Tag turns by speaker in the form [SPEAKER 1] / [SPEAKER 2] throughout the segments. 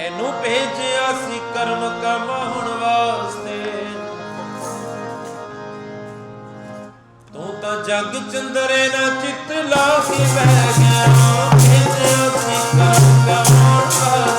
[SPEAKER 1] ਤੈਨੂੰ ਭੇਜਿਆ ਸੀ ਕਰਮ ਕਮਾਉਣ ਵਾਸਤੇ। ਤੂੰ ਤਾਂ ਜਗ ਚੰਦਰੇ ਨਾ ਚਿੱਤ ਲਾ ਕੇ ਬਹਿ ਗਿਆ। ਭੇਜਿਆ ਸੀ ਕਰਮ ਕਮਾਉਣ ਵਾਸਤੇ।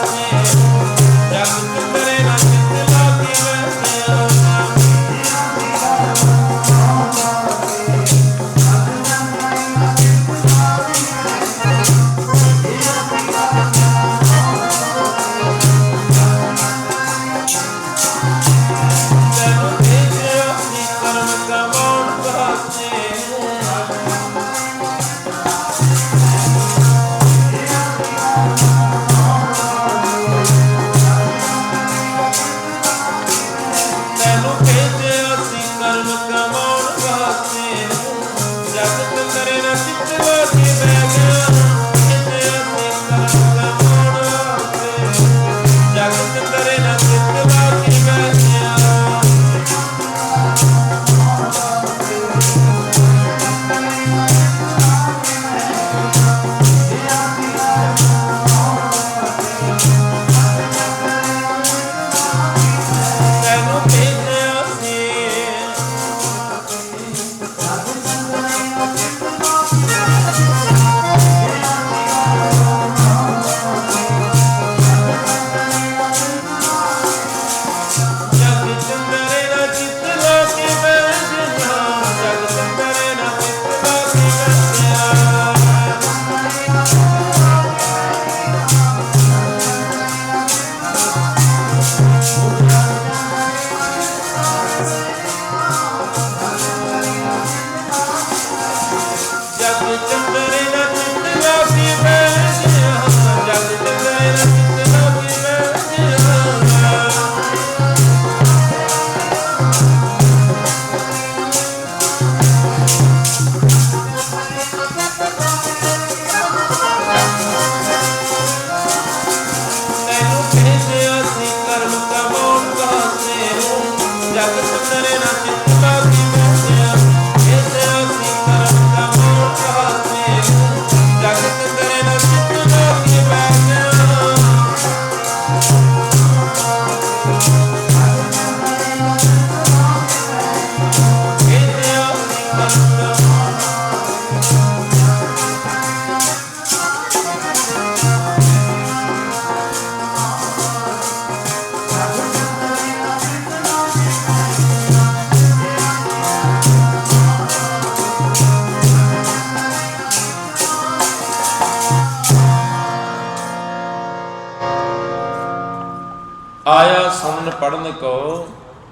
[SPEAKER 1] ਪੜਨ ਕੋ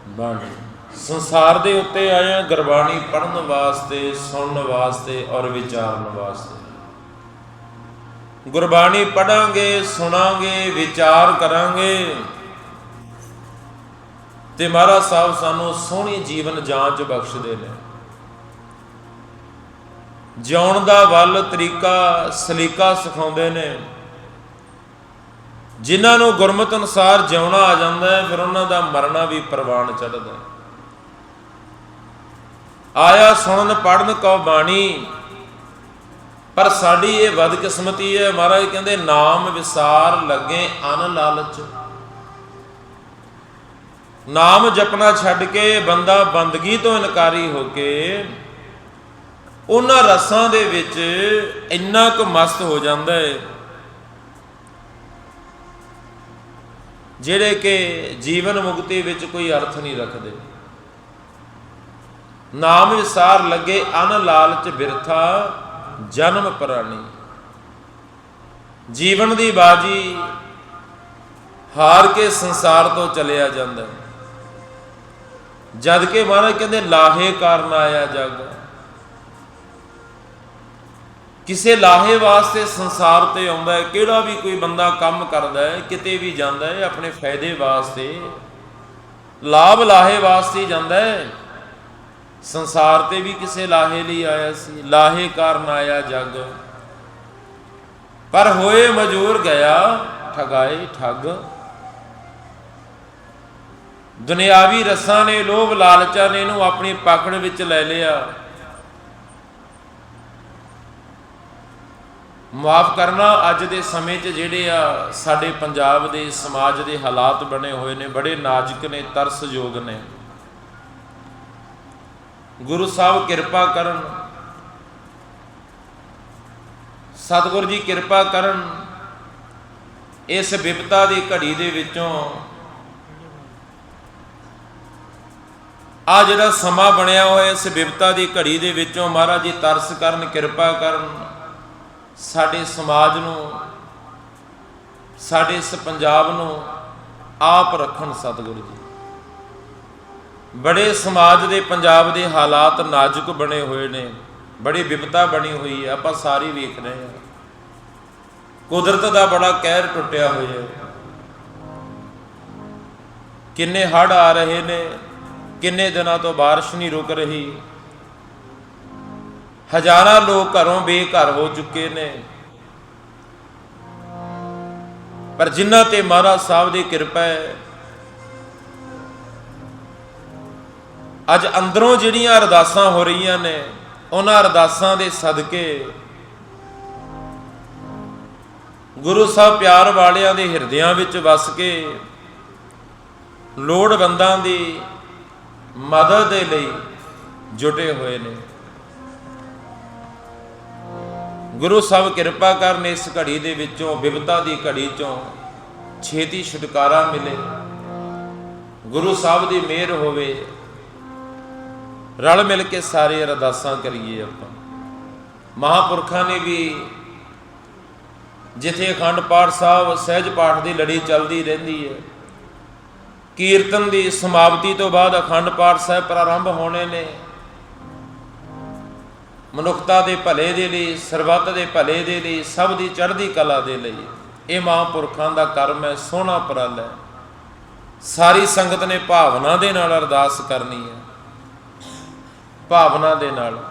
[SPEAKER 1] ਬਾਣੀ। ਸੰਸਾਰ ਦੇ ਉੱਤੇ ਆਇਆ ਗੁਰਬਾਣੀ ਪੜਨ ਵਾਸਤੇ, ਸੁਣਨ ਵਾਸਤੇ ਔਰ ਵਿਚਾਰਨ ਵਾਸਤੇ। ਗੁਰਬਾਣੀ ਪੜਾਂਗੇ ਸੁਣਾਂਗੇ, ਵਿਚਾਰ ਕਰਾਂਗੇ। ਤੇ ਮਹਾਰਾਜ ਸਾਹਿਬ ਸਾਨੂੰ ਸੋਹਣੀ ਜੀਵਨ ਜਾਂਚ ਬਖਸ਼ਦੇ ਨੇ। ਜਿਉਣ ਦਾ ਵੱਲ ਤਰੀਕਾ, ਸਲੀਕਾ ਸਿਖਾਉਂਦੇ ਨੇ। ਜਿਨ੍ਹਾਂ ਨੂੰ ਗੁਰਮਤਿ ਅਨੁਸਾਰ ਜਿਉਣਾ ਆ ਜਾਂਦਾ ਹੈ, ਫਿਰ ਉਹਨਾਂ ਦਾ ਮਰਨਾ ਵੀ ਪ੍ਰਵਾਨ ਚੜਦਾ ਹੈ। ਆਇਆ ਸੁਣਨ ਪੜਨ ਕੋ ਬਾਣੀ, ਪਰ ਸਾਡੀ ਇਹ ਬਦਕਿਸਮਤੀ ਹੈ, ਮਹਾਰਾਜ ਕਹਿੰਦੇ, ਨਾਮ ਵਿਸਾਰ ਲੱਗੇ ਅਨ ਲਾਲਚ। ਨਾਮ ਜਪਣਾ ਛੱਡ ਕੇ ਬੰਦਾ ਬੰਦਗੀ ਤੋਂ ਇਨਕਾਰੀ ਹੋ ਕੇ ਉਹਨਾਂ ਰਸਾਂ ਦੇ ਵਿੱਚ ਇੰਨਾ ਕੁ ਮਸਤ ਹੋ ਜਾਂਦਾ ਹੈ। ਜਿਹੜੇ ਕਿ ਜੀਵਨ ਮੁਕਤੀ ਵਿੱਚ ਕੋਈ ਅਰਥ ਨਹੀਂ ਰੱਖਦੇ। ਨਾਮ ਵਿਸਾਰ ਲੱਗੇ ਅਨ ਲਾਲਚ ਬਿਰਥਾ ਜਨਮ ਪ੍ਰਾਣੀ। ਜੀਵਨ ਦੀ ਬਾਜੀ ਹਾਰ ਕੇ ਸੰਸਾਰ ਤੋਂ ਚਲਿਆ ਜਾਂਦਾ ਹੈ। ਜਦ ਕਿ ਮਹਾਰਾਜ ਕਹਿੰਦੇ, ਲਾਹੇ ਕਾਰਨ ਆਇਆ ਜਗ। ਕਿਸੇ ਲਾਹੇ ਵਾਸਤੇ ਸੰਸਾਰ ਤੇ ਆਉਂਦਾ ਹੈ, ਕਿਹੜਾ ਵੀ ਕੋਈ ਬੰਦਾ ਕੰਮ ਕਰਦਾ ਹੈ, ਕਿਤੇ ਵੀ ਜਾਂਦਾ ਹੈ, ਆਪਣੇ ਫਾਇਦੇ ਵਾਸਤੇ, ਲਾਭ ਲਾਹੇ ਵਾਸਤੇ ਜਾਂਦਾ ਹੈ। ਸੰਸਾਰ ਤੇ ਵੀ ਕਿਸੇ ਲਾਹੇ ਲਈ ਆਇਆ ਸੀ, ਲਾਹੇ ਕਾਰਨ ਆਇਆ ਜੱਗ। ਪਰ ਹੋਏ ਮਜੂਰ ਗਿਆ, ਠਗਾਏ ਠੱਗ। ਦੁਨਿਆਵੀ ਰਸਾਂ ਨੇ, ਲੋਭ ਲਾਲਚਾਂ ਨੇ ਇਹਨੂੰ ਆਪਣੀ ਪਕੜ ਵਿੱਚ ਲੈ ਲਿਆ। ਮਾਫ ਕਰਨਾ ਅੱਜ ਦੇ ਸਮੇਂ 'ਚ ਜਿਹੜੇ ਆ ਸਾਡੇ ਪੰਜਾਬ ਦੇ ਸਮਾਜ ਦੇ ਹਾਲਾਤ ਬਣੇ ਹੋਏ ਨੇ, ਬੜੇ ਨਾਜ਼ੁਕ ਨੇ, ਤਰਸਯੋਗ ਨੇ। ਗੁਰੂ ਸਾਹਿਬ ਕਿਰਪਾ ਕਰਨ, ਸਤਿਗੁਰੂ ਜੀ ਕਿਰਪਾ ਕਰਨ, ਇਸ ਵਿਪਤਾ ਦੀ ਘੜੀ ਦੇ ਵਿੱਚੋਂ ਆ ਜਿਹੜਾ ਸਮਾਂ ਬਣਿਆ ਹੋਇਆ, ਇਸ ਵਿਪਤਾ ਦੀ ਘੜੀ ਦੇ ਵਿੱਚੋਂ ਮਹਾਰਾਜ ਜੀ ਤਰਸ ਕਰਨ, ਕਿਰਪਾ ਕਰਨ ਸਾਡੇ ਸਮਾਜ ਨੂੰ, ਸਾਡੇ ਇਸ ਪੰਜਾਬ ਨੂੰ ਆਪ ਰੱਖਣ ਸਤਿਗੁਰੂ ਜੀ। ਬੜੇ ਸਮਾਜ ਦੇ, ਪੰਜਾਬ ਦੇ ਹਾਲਾਤ ਨਾਜ਼ੁਕ ਬਣੇ ਹੋਏ ਨੇ, ਬੜੀ ਵਿਪਤਾ ਬਣੀ ਹੋਈ ਹੈ, ਆਪਾਂ ਸਾਰੀ ਵੇਖ ਰਹੇ ਹਾਂ। ਕੁਦਰਤ ਦਾ ਬੜਾ ਕਹਿਰ ਟੁੱਟਿਆ ਹੋਇਆ ਹੈ। ਕਿੰਨੇ ਹੜ ਆ ਰਹੇ ਨੇ, ਕਿੰਨੇ ਦਿਨਾਂ ਤੋਂ ਬਾਰਿਸ਼ ਨਹੀਂ ਰੁਕ ਰਹੀ ਹਜ਼ਾਰਾਂ ਲੋਕ ਘਰੋਂ ਬੇਘਰ ਹੋ ਚੁੱਕੇ ਨੇ। ਪਰ ਜਿਨ੍ਹਾਂ ਤੇ ਮਹਾਰਾਜ ਸਾਹਿਬ ਦੀ ਕਿਰਪਾ ਹੈ, ਅੱਜ ਅੰਦਰੋਂ ਜਿਹੜੀਆਂ ਅਰਦਾਸਾਂ ਹੋ ਰਹੀਆਂ ਨੇ, ਉਹਨਾਂ ਅਰਦਾਸਾਂ ਦੇ ਸਦਕੇ ਗੁਰੂ ਸਾਹਿਬ ਪਿਆਰ ਵਾਲਿਆਂ ਦੇ ਹਿਰਦਿਆਂ ਵਿੱਚ ਵਸ ਕੇ ਲੋੜਵੰਦਾਂ ਦੀ ਮਦਦ ਦੇ ਲਈ ਜੁਟੇ ਹੋਏ ਨੇ। ਗੁਰੂ ਸਾਹਿਬ ਕਿਰਪਾ ਕਰਨ ਇਸ ਘੜੀ ਦੇ ਵਿੱਚੋਂ, ਵਿਵਤਾ ਦੀ ਘੜੀ ਚੋਂ ਛੇਤੀ ਛੁਟਕਾਰਾ ਮਿਲੇ। ਗੁਰੂ ਸਾਹਿਬ ਦੀ ਮਿਹਰ ਹੋਵੇ। ਰਲ ਮਿਲ ਕੇ ਸਾਰੇ ਅਰਦਾਸਾਂ ਕਰੀਏ ਆਪਾਂ। ਮਹਾਪੁਰਖਾਂ ਨੇ ਵੀ ਜਿੱਥੇ ਅਖੰਡ ਪਾਠ ਸਾਹਿਬ, ਸਹਿਜ ਪਾਠ ਦੀ ਲੜੀ ਚੱਲਦੀ ਰਹਿੰਦੀ ਹੈ, ਕੀਰਤਨ ਦੀ ਸਮਾਪਤੀ ਤੋਂ ਬਾਅਦ ਅਖੰਡ ਪਾਠ ਸਾਹਿਬ ਪ੍ਰਾਰੰਭ ਹੋਣੇ ਨੇ। ਮਨੁੱਖਤਾ ਦੇ ਭਲੇ ਦੇ ਲਈ, ਸਰਬੱਤ ਦੇ ਭਲੇ ਦੇ ਲਈ, ਸਭ ਦੀ ਚੜ੍ਹਦੀ ਕਲਾ ਦੇ ਲਈ ਇਹ ਮਹਾਂਪੁਰਖਾਂ ਦਾ ਕਰਮ ਹੈ, ਸੋਹਣਾ ਪ੍ਰਲ ਹੈ। ਸਾਰੀ ਸੰਗਤ ਨੇ ਭਾਵਨਾ ਦੇ ਨਾਲ ਅਰਦਾਸ ਕਰਨੀ ਹੈ। ਭਾਵਨਾ ਦੇ ਨਾਲ।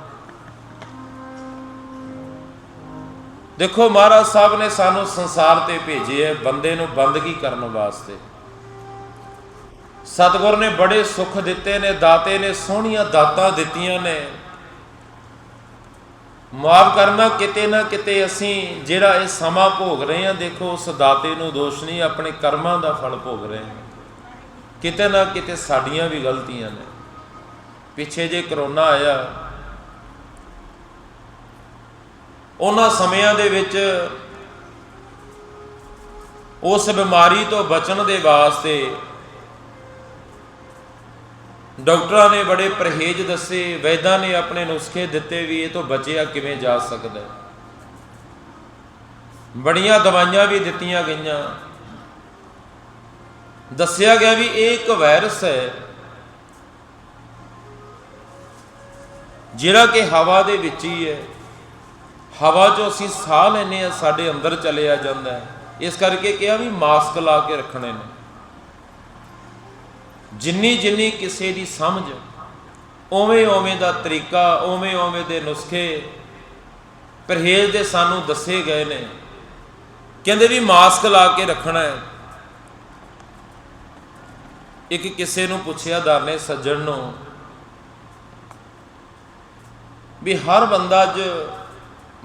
[SPEAKER 1] ਦੇਖੋ, ਮਹਾਰਾਜ ਸਾਹਿਬ ਨੇ ਸਾਨੂੰ ਸੰਸਾਰ ਤੇ ਭੇਜੇ ਹੈ, ਬੰਦੇ ਨੂੰ ਬੰਦਗੀ ਕਰਨ ਵਾਸਤੇ। ਸਤਿਗੁਰ ਨੇ ਬੜੇ ਸੁੱਖ ਦਿੱਤੇ ਨੇ, ਦਾਤੇ ਨੇ ਸੋਹਣੀਆਂ ਦਾਤਾਂ ਦਿੱਤੀਆਂ ਨੇ। ਮਾਫ ਕਰਨਾ ਕਿਤੇ ਨਾ ਕਿਤੇ ਅਸੀਂ ਜਿਹੜਾ ਇਹ ਸਮਾਂ ਭੋਗ ਰਹੇ ਹਾਂ, ਦੇਖੋ ਉਸ ਦਾਤੇ ਨੂੰ ਦੋਸ਼ ਨਹੀਂ, ਆਪਣੇ ਕਰਮਾਂ ਦਾ ਫਲ ਭੋਗ ਰਹੇ ਹਾਂ। ਕਿਤੇ ਨਾ ਕਿਤੇ ਸਾਡੀਆਂ ਵੀ ਗਲਤੀਆਂ ਨੇ। ਪਿੱਛੇ ਜੇ ਕਰੋਨਾ ਆਇਆ, ਉਹਨਾਂ ਸਮਿਆਂ ਦੇ ਵਿੱਚ ਉਸ ਬਿਮਾਰੀ ਤੋਂ ਬਚਣ ਦੇ ਵਾਸਤੇ ਡਾਕਟਰਾਂ ਨੇ ਬੜੇ ਪਰਹੇਜ਼ ਦੱਸੇ, ਵੈਦਾਂ ਨੇ ਆਪਣੇ ਨੁਸਖੇ ਦਿੱਤੇ ਵੀ ਇਹ ਤੋਂ ਬਚਿਆ ਕਿਵੇਂ ਜਾ ਸਕਦਾ ਬੜੀਆਂ ਦਵਾਈਆਂ ਵੀ ਦਿੱਤੀਆਂ ਗਈਆਂ। ਦੱਸਿਆ ਗਿਆ ਵੀ ਇਹ ਇੱਕ ਵਾਇਰਸ ਹੈ, ਜਿਹੜਾ ਕਿ ਹਵਾ ਦੇ ਵਿੱਚ ਹੀ ਹੈ। ਹਵਾ 'ਚੋਂ ਅਸੀਂ ਸਾਹ ਲੈਨੇ ਆ ਸਾਡੇ ਅੰਦਰ ਚਲਿਆ ਜਾਂਦਾ ਹੈ। ਇਸ ਕਰਕੇ ਕਿਹਾ ਵੀ ਮਾਸਕ ਲਾ ਕੇ ਰੱਖਣੇ ਨੇ। ਜਿੰਨੀ ਜਿੰਨੀ ਕਿਸੇ ਦੀ ਸਮਝ, ਉਵੇਂ ਉਵੇਂ ਦਾ ਤਰੀਕਾ, ਉਵੇਂ ਉਵੇਂ ਦੇ ਨੁਸਖੇ ਪਰਹੇਜ਼ ਦੇ ਸਾਨੂੰ ਦੱਸੇ ਗਏ ਨੇ। ਕਹਿੰਦੇ ਵੀ ਮਾਸਕ ਲਾ ਕੇ ਰੱਖਣਾ ਹੈ। ਇੱਕ ਕਿਸੇ ਨੂੰ ਪੁੱਛਿਆ ਦਰ ਸੱਜਣ ਨੂੰ ਵੀ ਹਰ ਬੰਦਾ ਅੱਜ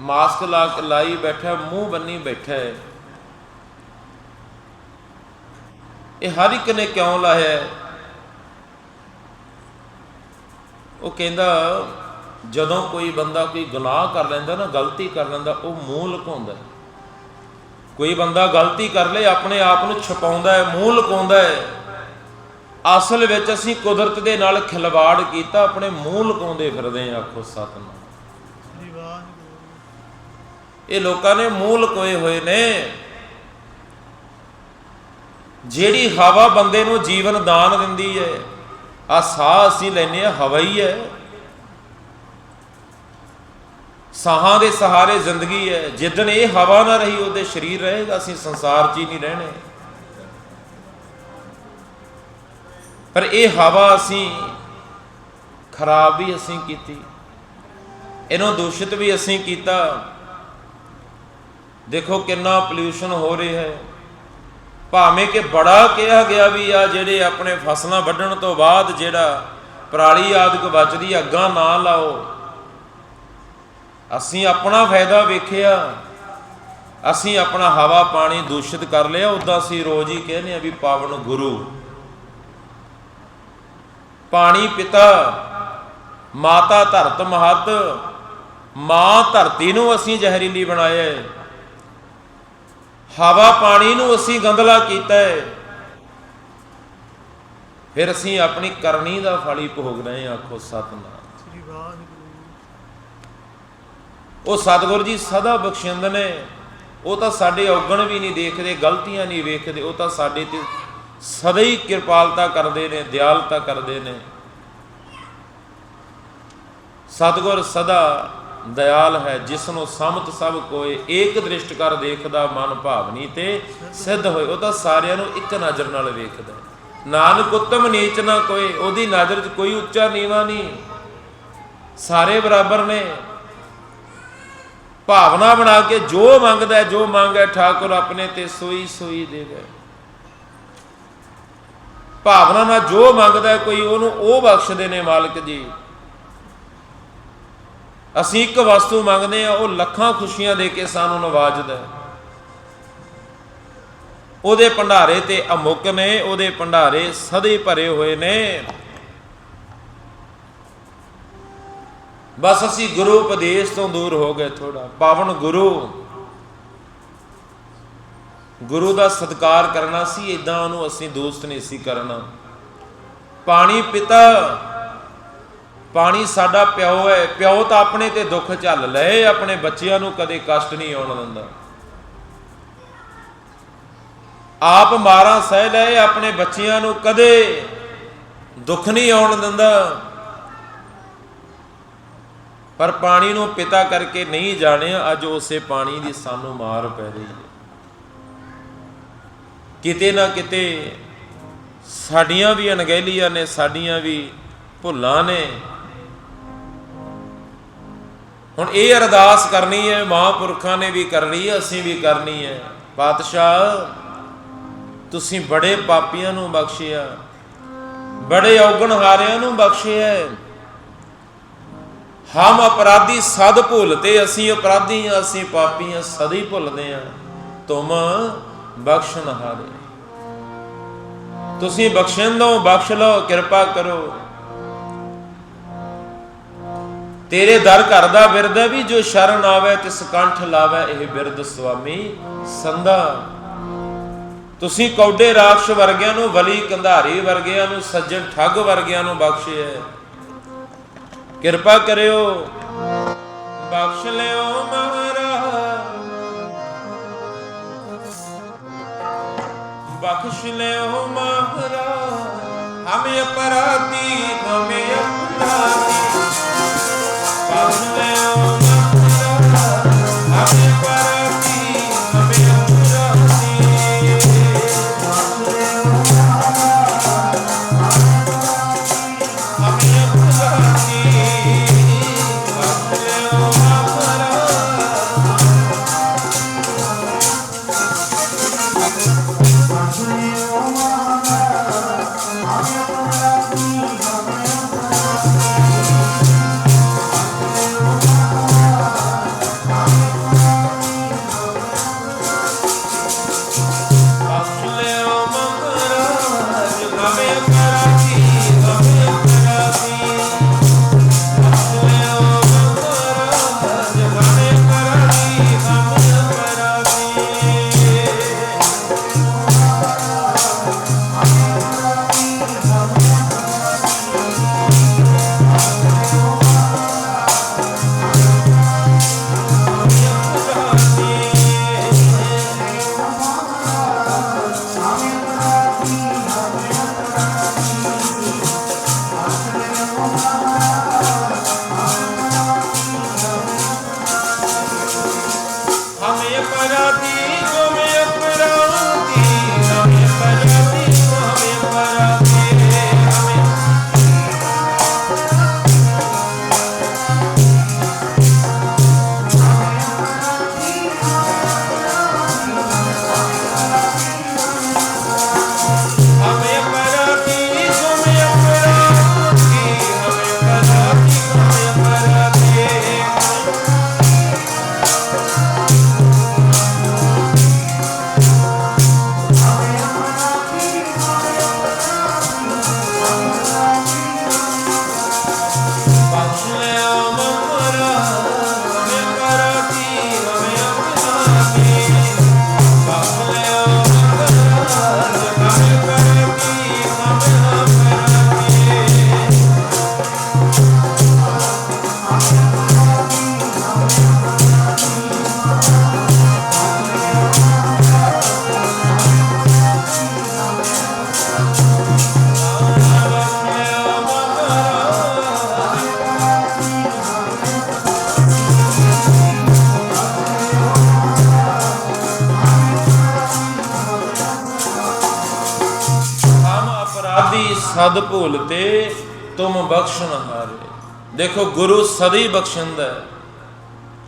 [SPEAKER 1] ਮਾਸਕ ਲਾ ਕੇ ਲਾਈ ਬੈਠਾ, ਮੂੰਹ ਬੰਨੀ ਬੈਠਾ ਹੈ। ਇਹ ਹਰ ਇੱਕ ਨੇ ਕਿਉਂ ਲਾਇਆ ਹੈ ਉਹ ਕਹਿੰਦਾ ਜਦੋਂ ਕੋਈ ਬੰਦਾ ਕੋਈ ਗੁਨਾਹ ਕਰ ਲੈਂਦਾ ਨਾ ਗਲਤੀ ਕਰ ਲੈਂਦਾ ਉਹ ਮੂੰਹ ਲੁਕਾਉਂਦਾ ਕੋਈ ਬੰਦਾ ਗਲਤੀ ਕਰ ਲੇ ਆਪਣੇ ਆਪ ਨੂੰ ਛਪਾਉਂਦਾ ਹੈ ਮੂੰਹ ਲੁਕਾਉਂਦਾ ਹੈ। ਅਸਲ ਵਿੱਚ ਅਸੀਂ ਕੁਦਰਤ ਦੇ ਨਾਲ ਖਿਲਵਾੜ ਕੀਤਾ ਆਪਣੇ ਮੂੰਹ ਲੁਕਾਉਂਦੇ ਫਿਰਦੇ ਆ ਆਖੋ ਸਤਨਾਮ। ਇਹ ਲੋਕਾਂ ਨੇ ਮੂੰਹ ਲਕੋਏ ਹੋਏ ਨੇ। ਜਿਹੜੀ ਹਵਾ ਬੰਦੇ ਨੂੰ ਜੀਵਨ ਦਾਨ ਦਿੰਦੀ ਹੈ ਆ ਸਾਹ ਅਸੀਂ ਲੈਨੇ ਆ ਹਵਾ ਹੀ। ਹੈ ਸਾਹਾਂ ਦੇ ਸਹਾਰੇ ਜ਼ਿੰਦਗੀ ਹੈ। ਜਿੱਦਣ ਇਹ ਹਵਾ ਨਾ ਰਹੀ, ਉਹਦੇ ਸਰੀਰ ਰਹੇਗਾ। ਅਸੀਂ ਸੰਸਾਰ 'ਚ ਹੀ ਨਹੀਂ ਰਹਿਣੇ। ਪਰ ਇਹ ਹਵਾ ਅਸੀਂ ਖਰਾਬ ਵੀ ਅਸੀਂ ਕੀਤੀ। ਇਹਨੂੰ ਦੂਸ਼ਿਤ ਵੀ ਅਸੀਂ ਕੀਤਾ। ਦੇਖੋ ਕਿੰਨਾ ਪੋਲਿਊਸ਼ਨ ਹੋ ਰਿਹਾ ਹੈ। ਭਾਵੇਂ ਕਿ ਬੜਾ ਕਿਹਾ ਗਿਆ ਵੀ ਆ, ਜਿਹੜੇ ਆਪਣੇ ਫਸਲਾਂ ਵੱਢਣ ਤੋਂ ਬਾਅਦ ਜਿਹੜਾ ਪਰਾਲੀ ਆਦਿਕ ਬਚਦੀ ਅੱਗਾਂ ਨਾ ਲਾਓ। ਅਸੀਂ ਆਪਣਾ ਫਾਇਦਾ ਵੇਖਿਆ। ਅਸੀਂ ਆਪਣਾ ਹਵਾ ਪਾਣੀ ਦੂਸ਼ਿਤ ਕਰ ਲਿਆ। ਉਦਾਂ ਅਸੀਂ ਰੋਜ਼ ਹੀ ਕਹਿੰਦੇ ਆ ਵੀ ਪਾਵਨ ਗੁਰੂ। ਪਾਣੀ ਪਿਤਾ, ਮਾਤਾ ਧਰਤ ਮਹਤ, ਮਾਂ ਧਰਤੀ ਨੂੰ ਅਸੀਂ ਜ਼ਹਿਰੀਲੀ ਬਣਾਇਆ ਹਵਾ ਪਾਣੀ ਨੂੰ ਅਸੀਂ ਗੰਦਲਾ ਕੀਤਾ ਹੈ ਫਿਰ ਅਸੀਂ ਆਪਣੀ ਕਰਨੀ ਦਾ ਫਲ ਹੀ ਭੋਗ ਰਹੇ ਹਾਂ, ਆਖੋ ਸਤਨਾਮ।
[SPEAKER 2] ਸ੍ਰੀ ਵਾਹਿਗੁਰੂ
[SPEAKER 1] ਉਹ ਸਤਿਗੁਰ ਜੀ ਸਦਾ ਬਖਸ਼ਿੰਦ ਨੇ। ਉਹ ਤਾਂ ਸਾਡੇ ਔਗਣ ਵੀ ਨਹੀਂ ਦੇਖਦੇ, ਗਲਤੀਆਂ ਨਹੀਂ ਵੇਖਦੇ, ਉਹ ਤਾਂ ਸਾਡੇ ਤੇ ਸਦਾ ਹੀ ਕਿਰਪਾਲਤਾ ਕਰਦੇ ਨੇ, ਦਿਆਲਤਾ ਕਰਦੇ ਨੇ। ਸਤਿਗੁਰ ਸਦਾ ਦਇਆਲ ਹੈ ਜਿਸ ਨੂੰ ਸਮਤ ਸਭ ਕੋਏ ਏਕ ਦ੍ਰਿਸ਼ਟ ਕਰ ਦੇਖਦਾ ਮਨ ਭਾਵਨੀ ਤੇ ਸਿੱਧ ਹੋਏ। ਉਹ ਤਾਂ ਸਾਰਿਆਂ ਨੂੰ ਇੱਕ ਨਜ਼ਰ ਨਾਲ ਵੇਖਦਾ ਨਾਨਕ ਉਤਮ ਨੀਚ ਨਾ ਕੋਈ ਉਹਦੀ ਨਜ਼ਰ 'ਚ ਕੋਈ ਉੱਚਾ ਨੀਵਾ ਨਹੀਂ। ਸਾਰੇ ਬਰਾਬਰ ਨੇ। ਭਾਵਨਾ ਬਣਾ ਕੇ ਜੋ ਮੰਗਦਾ ਹੈ, ਜੋ ਮੰਗੇ ਠਾਕੁਰ ਆਪਣੇ ਤੇ ਸੋਈ ਸੋਈ ਦੇਵੇ ਭਾਵਨਾ ਨਾਲ ਜੋ ਮੰਗਦਾ ਕੋਈ ਉਹਨੂੰ ਉਹ ਬਖਸ਼ਦੇ ਨੇ ਮਾਲਕ ਜੀ। ਅਸੀਂ ਇੱਕ ਵਸਤੂ ਮੰਗਦੇ ਆ ਉਹ ਲੱਖਾਂ ਖੁਸ਼ੀਆਂ ਦੇ ਕੇ ਸਾਨੂੰ ਨਵਾਜਦਾ ਹੈ। ਉਹਦੇ ਭੰਡਾਰੇ ਤੇ ਅਮੁੱਕ ਨੇ, ਉਹਦੇ ਭੰਡਾਰੇ ਸਦੇ ਭਰੇ ਹੋਏ ਨੇ। ਬਸ ਅਸੀਂ ਗੁਰੂ ਉਪਦੇਸ਼ ਤੋਂ ਦੂਰ ਹੋ ਗਏ ਥੋੜਾ ਪਾਵਨ ਗੁਰੂ। ਗੁਰੂ ਦਾ ਸਤਿਕਾਰ ਕਰਨਾ ਸੀ ਇਦਾਂ ਉਹਨੂੰ ਅਸੀਂ ਦੋਸਤ ਨਹੀਂ ਸੀ ਕਰਨਾ। ਪਾਣੀ ਪਿਤਾ ਪਾਣੀ ਸਾਡਾ ਪਿਓ ਹੈ, ਪਿਓ ਤਾਂ ਆਪਣੇ ਤੇ ਦੁੱਖ ਝੱਲ ਲਏ, ਆਪਣੇ ਬੱਚਿਆਂ ਨੂੰ ਕਦੇ ਕਸ਼ਟ ਨਹੀਂ ਆਉਣ ਦਿੰਦਾ। ਆਪ ਮਾਰਾਂ ਸਹਿ ਲਏ, ਆਪਣੇ ਬੱਚਿਆਂ ਨੂੰ ਕਦੇ ਦੁੱਖ ਨਹੀਂ ਆਉਣ ਦਿੰਦਾ। ਪਰ ਪਾਣੀ ਨੂੰ ਪਿਤਾ ਕਰਕੇ ਨਹੀਂ ਜਾਣਿਆ, ਅੱਜ ਉਸੇ ਪਾਣੀ ਦੀ ਸਾਨੂੰ ਮਾਰ ਪੈ ਰਹੀ ਹੈ। ਕਿਤੇ ਨਾ ਕਿਤੇ ਸਾਡੀਆਂ ਵੀ ਅਣਗਹਿਲੀਆਂ ਨੇ, ਸਾਡੀਆਂ ਵੀ ਭੁੱਲਾਂ ਨੇ। ਹੁਣ ਇਹ ਅਰਦਾਸ ਕਰਨੀ ਹੈ, ਮਹਾਂਪੁਰਖਾਂ ਨੇ ਵੀ ਕਰਨੀ ਹੈ, ਅਸੀਂ ਵੀ ਕਰਨੀ ਹੈ। ਪਾਤਸ਼ਾਹ ਤੁਸੀਂ ਬੜੇ ਪਾਪੀਆਂ ਨੂੰ ਬਖਸ਼ਿਆ, ਬੜੇ ਔਗਣਹਾਰਿਆਂ ਨੂੰ ਬਖਸ਼ਿਆ। ਹਮ ਅਪਰਾਧੀ ਸਦ ਭੁੱਲਤੇ, ਅਸੀਂ ਅਪਰਾਧੀ ਹਾਂ, ਅਸੀਂ ਪਾਪੀ ਹਾਂ, ਸਦਾ ਭੁੱਲਦੇ ਹਾਂ। ਤੁਮ ਬਖਸ਼ਣਹਾਰੇ। ਤੁਸੀਂ ਦੋ ਬਖਸ਼ ਲਓ, ਕਿਰਪਾ ਕਰੋ। ਤੇਰੇ ਦਰ ਘਰ ਦਾ ਬਿਰਦ ਵੀ ਜੋ ਸ਼ਰਨ ਆਵੇ, ਤਿਸ ਕੰਠ ਲਾਵੇ, ਇਹ ਬਿਰਦ ਸੁਆਮੀ ਸੰਦਾ ਤੁਸੀਂ ਕੌਡੇ ਰਾਖਸ਼ ਵਰਗਿਆਂ ਨੂੰ, ਵਲੀ ਕੰਧਾਰੀ ਵਰਗਿਆਂ ਨੂੰ, ਸੱਜਣ ਠੱਗ ਵਰਗਿਆਂ ਨੂੰ ਬਖਸ਼ਿਆ ਕਿਰਪਾ ਕਰਿਓ, ਬਖਸ਼ ਲਿਓ ਮਹਾਰਾਜ। ਬਖਸ਼ ਲਿਓ ਮਹਾਰਾਜ। ਹਮੇ ਅਪਰਾਧੀ, ਹਮੇ ਬਖਸ਼ਣ ਹਾਰੇ। ਦੇਖੋ, ਗੁਰੂ ਸਦੀ ਬਖਸ਼ਿੰਦਾ ਹੈ।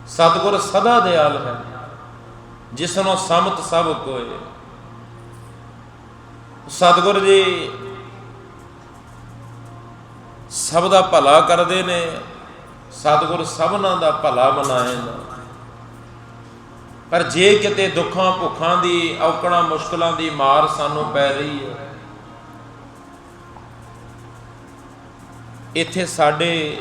[SPEAKER 1] ਸਤਿਗੁਰ ਸਦਾ ਦਿਆਲ ਹੈ। ਜਿਸ ਨੂੰ ਸਮਤ ਸਭ ਕੋਏ। ਸਤਿਗੁਰ ਜੀ ਸਭ ਦਾ ਭਲਾ ਕਰਦੇ ਨੇ। ਸਤਿਗੁਰ ਸਭਨਾਂ ਦਾ ਭਲਾ ਬਣਾਏਗਾ ਪਰ ਜੇ ਕਿਤੇ ਦੁੱਖਾਂ ਭੁੱਖਾਂ ਦੀ, ਔਕੜਾਂ ਮੁਸ਼ਕਲਾਂ ਦੀ ਮਾਰ ਸਾਨੂੰ ਪੈ ਰਹੀ ਹੈ ਇੱਥੇ ਸਾਡੇ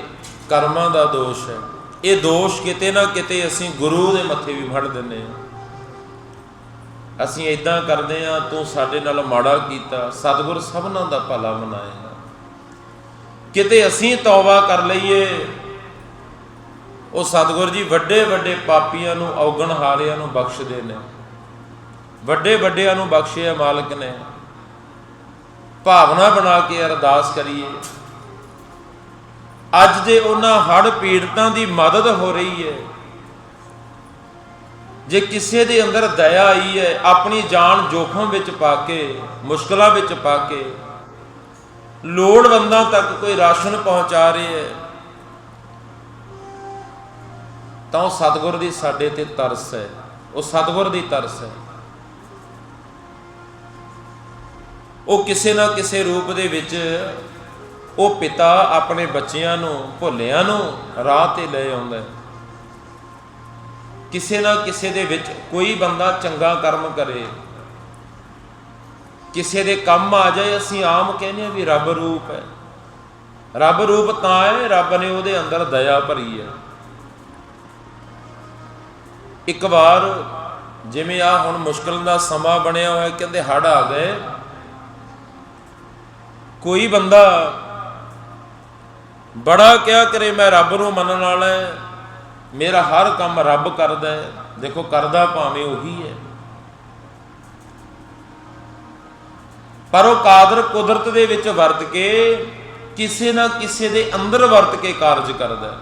[SPEAKER 1] ਕਰਮਾਂ ਦਾ ਦੋਸ਼ ਹੈ। ਇਹ ਦੋਸ਼ ਕਿਤੇ ਨਾ ਕਿਤੇ ਅਸੀਂ ਗੁਰੂ ਦੇ ਮੱਥੇ ਵੀ ਫੜ ਦਿੰਨੇ ਆ ਅਸੀਂ ਇਦਾਂ ਕਰਦੇ ਆ ਤੂੰ ਸਾਡੇ ਨਾਲ ਮਾੜਾ ਕੀਤਾ, ਸਤਿਗੁਰ ਸਭਨਾਂ ਦਾ ਭਲਾ ਮਨਾਏਗਾ ਕਿਤੇ ਅਸੀਂ ਤੌਬਾ ਕਰ ਲਈਏ, ਉਹ ਸਤਿਗੁਰ ਜੀ ਵੱਡੇ ਵੱਡੇ ਪਾਪੀਆਂ ਨੂੰ, ਔਗਣ ਹਾਰਿਆਂ ਨੂੰ ਬਖਸ਼ਦੇ ਨੇ। ਵੱਡੇ ਵੱਡਿਆਂ ਨੂੰ ਬਖਸ਼ਿਆ ਮਾਲਕ ਨੇ। ਭਾਵਨਾ ਬਣਾ ਕੇ ਅਰਦਾਸ ਕਰੀਏ। ਅੱਜ ਜੇ ਉਹਨਾਂ ਹੜ ਪੀੜਤਾਂ ਦੀ ਮਦਦ ਹੋ ਰਹੀ ਹੈ, ਜੇ ਕਿਸੇ ਦੇ ਅੰਦਰ ਦਇਆ ਆਈ ਹੈ, ਆਪਣੀ ਜਾਨ ਜੋਖਮ ਵਿੱਚ ਪਾ ਕੇ, ਮੁਸ਼ਕਲਾਂ ਵਿੱਚ ਪਾ ਕੇ, ਲੋੜਵੰਦਾਂ ਤੱਕ ਕੋਈ ਰਾਸ਼ਨ ਪਹੁੰਚਾ ਰਹੇ ਹੈ, ਤਾਂ ਉਹ ਸਤਿਗੁਰ ਦੀ ਸਾਡੇ ਤੇ ਤਰਸ ਹੈ, ਉਹ ਸਤਿਗੁਰ ਦੀ ਤਰਸ ਹੈ। ਉਹ ਕਿਸੇ ਨਾ ਕਿਸੇ ਰੂਪ ਦੇ ਵਿੱਚ ਉਹ ਪਿਤਾ ਆਪਣੇ ਬੱਚਿਆਂ ਨੂੰ, ਭੁੱਲਿਆਂ ਨੂੰ ਰਾਹ ਤੇ ਲੈ ਆਉਂਦਾ ਹੈ। ਕਿਸੇ ਨਾ ਕਿਸੇ ਦੇ ਵਿੱਚ ਕੋਈ ਬੰਦਾ ਚੰਗਾ ਕਰਮ ਕਰੇ। ਕਿਸੇ ਦੇ ਕੰਮ ਆ ਜਾਏ, ਅਸੀਂ ਆਮ ਕਹਿੰਦੇ ਆ ਵੀ ਰੱਬ ਰੂਪ ਹੈ। ਰੱਬ ਰੂਪ ਤਾਂ ਹੈ, ਰੱਬ ਨੇ ਉਹਦੇ ਅੰਦਰ ਦਇਆ ਭਰੀ ਹੈ। ਇੱਕ ਵਾਰ ਜਿਵੇਂ ਆ ਹੁਣ ਮੁਸ਼ਕਲ ਦਾ ਸਮਾਂ ਬਣਿਆ ਹੋਇਆ, ਕਹਿੰਦੇ ਹੜ ਆ ਗਏ। ਕੋਈ ਬੰਦਾ ਬੜਾ ਕਿਹਾ ਕਰੇ, ਮੈਂ ਰੱਬ ਨੂੰ ਮੰਨਣ ਵਾਲਾ ਹੈ। ਮੇਰਾ ਹਰ ਕੰਮ ਰੱਬ ਕਰਦਾ ਹੈ। ਦੇਖੋ, ਕਰਦਾ ਭਾਵੇਂ ਉਹੀ ਹੈ। ਪਰ ਉਹ ਕਾਦਰ ਕੁਦਰਤ ਦੇ ਵਿੱਚ ਵਰਤ ਕੇ ਕਿਸੇ ਨਾ ਕਿਸੇ ਦੇ ਅੰਦਰ ਵਰਤ ਕੇ ਕਾਰਜ ਕਰਦਾ ਹੈ।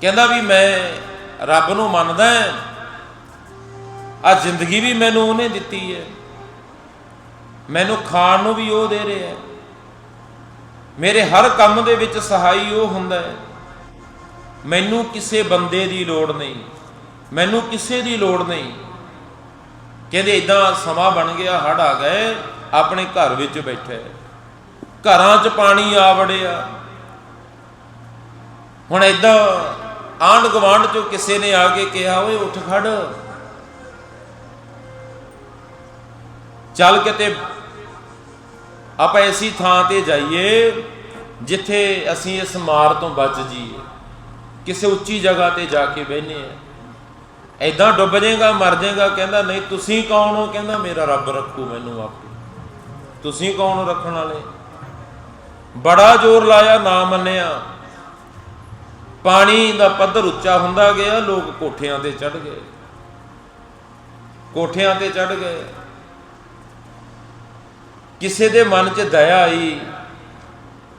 [SPEAKER 1] ਕਹਿੰਦਾ ਵੀ ਮੈਂ ਰੱਬ ਨੂੰ ਮੰਨਦਾ ਆ ਜ਼ਿੰਦਗੀ ਵੀ ਮੈਨੂੰ ਉਹਨੇ ਦਿੱਤੀ ਹੈ। ਮੈਨੂੰ ਖਾਣ ਨੂੰ ਵੀ ਉਹ ਦੇ ਰਿਹਾ ਹੈ। ਮੇਰੇ ਹਰ ਕੰਮ ਦੇ ਵਿੱਚ ਸਹਾਈ ਉਹ ਹੁੰਦਾ ਹੈ। ਮੈਨੂੰ ਕਿਸੇ ਬੰਦੇ ਦੀ ਲੋੜ ਨਹੀਂ। ਮੈਨੂੰ ਕਿਸੇ ਦੀ ਲੋੜ ਨਹੀਂ। ਕਹਿੰਦੇ ਇਦਾਂ ਸਮਾਂ ਬਣ ਗਿਆ ਹੜ ਆ ਗਏ, ਆਪਣੇ ਘਰ ਵਿੱਚ ਬੈਠੇ ਘਰਾਂ 'ਚ ਪਾਣੀ ਆ ਵੜਿਆ। ਹੁਣ ਇਦਾਂ ਆਂਢ ਗਵਾਂਢ 'ਚੋਂ ਕਿਸੇ ਨੇ ਆ ਕੇ ਕਿਹਾ, ਓਏ, ਉੱਠ ਖੜ। ਚੱਲ ਕਿਤੇ ਆਪਾਂ ਐਸੀ ਥਾਂ ਤੇ ਜਾਈਏ ਜਿੱਥੇ ਅਸੀਂ ਇਸ ਮਾਰ ਤੋਂ ਬਚ ਜੀਏ ਕਿਸੇ ਉੱਚੀ ਜਗ੍ਹਾ ਤੇ ਜਾ ਕੇ ਬਹਿਨੇ ਆ। ਐਦਾਂ ਡੁੱਬ ਜਾਏਗਾ, ਮਰ ਜਾਏਗਾ, ਕਹਿੰਦਾ ਨਹੀਂ, ਤੁਸੀਂ ਕੌਣ ਹੋ? ਕਹਿੰਦਾ ਮੇਰਾ ਰੱਬ ਰੱਖੂ ਮੈਨੂੰ ਆਪੇ। ਤੁਸੀਂ ਕੌਣ ਹੋ ਰੱਖਣ ਵਾਲੇ? ਬੜਾ ਜ਼ੋਰ ਲਾਇਆ, ਨਾ ਮੰਨਿਆ। ਪਾਣੀ ਦਾ ਪੱਧਰ ਉੱਚਾ ਹੁੰਦਾ ਗਿਆ, ਲੋਕ ਕੋਠਿਆਂ ਤੇ ਚੜ ਗਏ। ਕੋਠਿਆਂ ਤੇ ਚੜ ਗਏ। ਕਿਸੇ ਦੇ ਮਨ 'ਚ ਦਇਆ ਆਈ